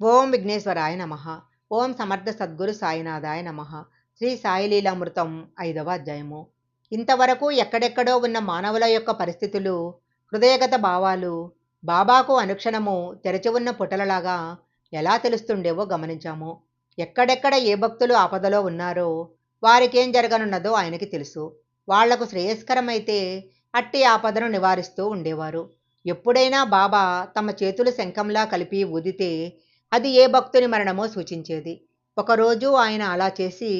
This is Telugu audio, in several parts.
ఓం విఘ్నేశ్వరాయ నమ. ఓం సమర్థ సద్గురు సాయినాథాయ నమ. శ్రీ సాయిలీలామృతం ఐదవ అధ్యాయము. ఇంతవరకు ఎక్కడెక్కడో ఉన్న మానవుల యొక్క పరిస్థితులు హృదయగత భావాలు బాబాకు అనుక్షణము తెరచి ఉన్న పుటలలాగా ఎలా తెలుస్తుండేవో గమనించాము. ఎక్కడెక్కడ ఏ భక్తులు ఆపదలో ఉన్నారో వారికేం జరగనున్నదో ఆయనకి తెలుసు. వాళ్ళకు శ్రేయస్కరమైతే అట్టి ఆపదను నివారిస్తూ ఉండేవారు. ఎప్పుడైనా బాబా తమ చేతులు శంఖంలా కలిపి ఊదితే అది ఏ భక్తుని మరణమో సూచించేది. ఒకరోజు ఆయన అలా చేసి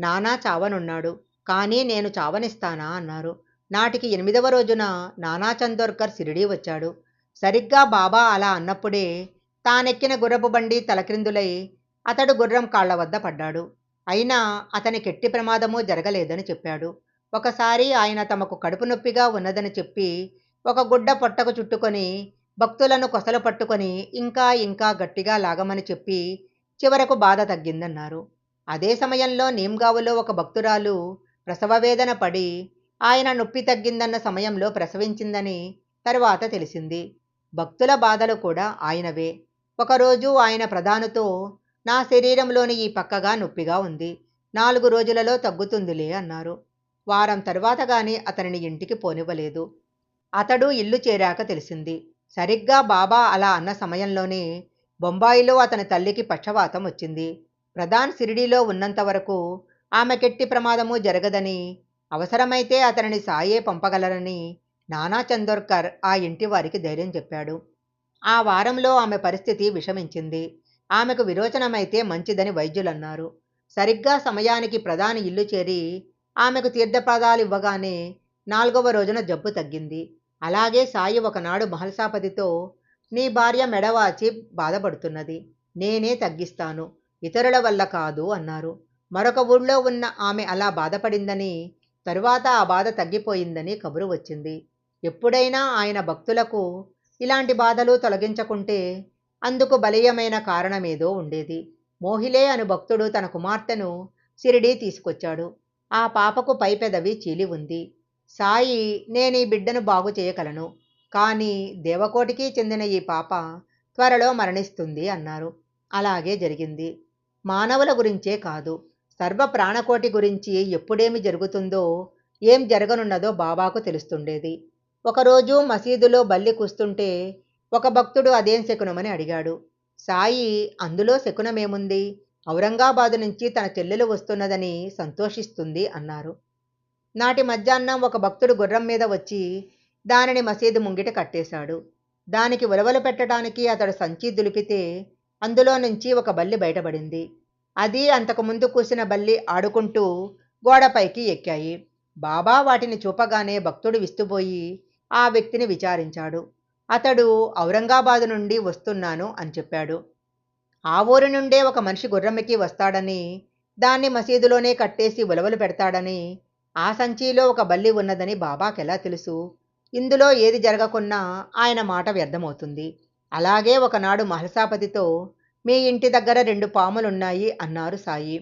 నానా చావనున్నాడు కానీ నేను చావనిస్తానా? అన్నారు. నాటికి ఎనిమిదవ రోజున నానా చందోర్కర్ సిరిడి వచ్చాడు. సరిగ్గా బాబా అలా అన్నప్పుడే తానెక్కిన గుర్రపు బండి తలక్రిందులై అతడు గుర్రం కాళ్ళ వద్ద పడ్డాడు. అయినా అతని కెట్టి ప్రమాదమూ జరగలేదని చెప్పాడు. ఒకసారి ఆయన తమకు కడుపు నొప్పిగా ఉన్నదని చెప్పి ఒక గుడ్డ పొట్టకు చుట్టుకొని భక్తులను కొసలు పట్టుకొని ఇంకా ఇంకా గట్టిగా లాగమని చెప్పి చివరకు బాధ తగ్గిందన్నారు. అదే సమయంలో నీమ్గావులో ఒక భక్తురాలు ప్రసవవేదన పడి ఆయన నొప్పి తగ్గిందన్న సమయంలో ప్రసవించిందని తరువాత తెలిసింది. భక్తుల బాధలు కూడా ఆయనవే. ఒకరోజు ఆయన ప్రధానుతో నా శరీరంలోని ఈ పక్కగా నొప్పిగా ఉంది. నాలుగు రోజులలో తగ్గుతుందిలే అన్నారు. వారం తరువాత గాని అతనిని ఇంటికి పోనివ్వలేదు. అతడు ఇల్లు చేరాక తెలిసింది. సరిగ్గా బాబా అలా అన్న సమయంలోనే బొంబాయిలో అతని తల్లికి పక్షవాతం వచ్చింది. ప్రధాన్ సిరిడీలో ఉన్నంత వరకు ఆమెకెట్టి ప్రమాదము జరగదని అవసరమైతే అతనిని సాయే పంపగలరని నానా చందోర్కర్ ఆ ఇంటి వారికి ధైర్యం చెప్పాడు. ఆ వారంలో ఆమె పరిస్థితి విషమించింది. ఆమెకు విరోచనమైతే మంచిదని వైద్యులన్నారు. సరిగ్గా సమయానికి ప్రధాని ఇల్లు చేరి ఆమెకు తీర్థప్రదాలు ఇవ్వగానే నాలుగవ రోజున జబ్బు తగ్గింది. అలాగే సాయి ఒకనాడు మహల్సాపతితో నీ భార్య మెడవాచి బాధపడుతున్నది. నేనే తగ్గిస్తాను. ఇతరుల వల్ల కాదు అన్నారు. మరొక ఊళ్ళో ఉన్న ఆమె అలా బాధపడిందని తరువాత ఆ బాధ తగ్గిపోయిందని కబురు వచ్చింది. ఎప్పుడైనా ఆయన భక్తులకు ఇలాంటి బాధలు తొలగించకుంటే అందుకు బలీయమైన కారణమేదో ఉండేది. మోహిలే అను భక్తుడు తన కుమార్తెను సిరిడి తీసుకొచ్చాడు. ఆ పాపకు పైపెదవి చీలి ఉంది. సాయి నేను ఈ బిడ్డను బాగు చేయగలను. కానీ దేవకోటికి చెందిన ఈ పాప త్వరలో మరణిస్తుంది అన్నారు. అలాగే జరిగింది. మానవుల గురించే కాదు సర్వ ప్రాణకోటి గురించి ఎప్పుడేమి జరుగుతుందో ఏం జరగనున్నదో బాబాకు తెలుస్తుండేది. ఒకరోజు మసీదులో బల్లి కూస్తుంటే ఒక భక్తుడు అదేం శకునమని అడిగాడు. సాయి అందులో శకునమేముంది? ఔరంగాబాదు నుంచి తన చెల్లెలు వస్తున్నదని సంతోషిస్తుంది అన్నారు. నాటి మధ్యాహ్నం ఒక భక్తుడు గుర్రం మీద వచ్చి దానిని మసీదు ముంగిట కట్టేశాడు. దానికి ఉలవలు పెట్టడానికి అతడు సంచి దులిపితే అందులో నుంచి ఒక బల్లి బయటపడింది. అది అంతకుముందు కూసిన బల్లి ఆడుకుంటూ గోడపైకి ఎక్కాయి. బాబా వాటిని చూపగానే భక్తుడు విస్తుపోయి ఆ వ్యక్తిని విచారించాడు. అతడు ఔరంగాబాదు నుండి వస్తున్నాను అని చెప్పాడు. ఆ ఊరి నుండే ఒక మనిషి గుర్రమ్మికి వస్తాడని దాన్ని మసీదులోనే కట్టేసి ఉలవలు పెడతాడని ఆ సంచిలో ఒక బల్లి ఉన్నదని బాబాకెలా తెలుసు? ఇందులో ఏది జరగకున్నా ఆయన మాట వ్యర్థమవుతుంది. అలాగే ఒకనాడు మహల్సాపతితో మీ ఇంటి దగ్గర రెండు పాములున్నాయి అన్నారు సాయి.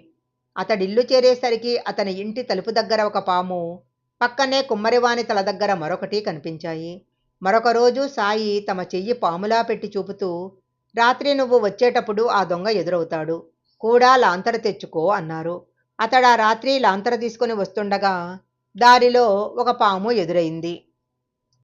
అతడిల్లు చేరేసరికి అతని ఇంటి తలుపు దగ్గర ఒక పాము పక్కనే కుమ్మరివాని తల దగ్గర మరొకటి కనిపించాయి. మరొక రోజు సాయి తమ చెయ్యి పాములా పెట్టి చూపుతూ రాత్రి నువ్వు వచ్చేటప్పుడు ఆ దొంగ ఎదురవుతాడు. కూడా లాంతర తెచ్చుకో అన్నారు. అతడు ఆ రాత్రి లాంతర తీసుకుని వస్తుండగా దారిలో ఒక పాము ఎదురైంది.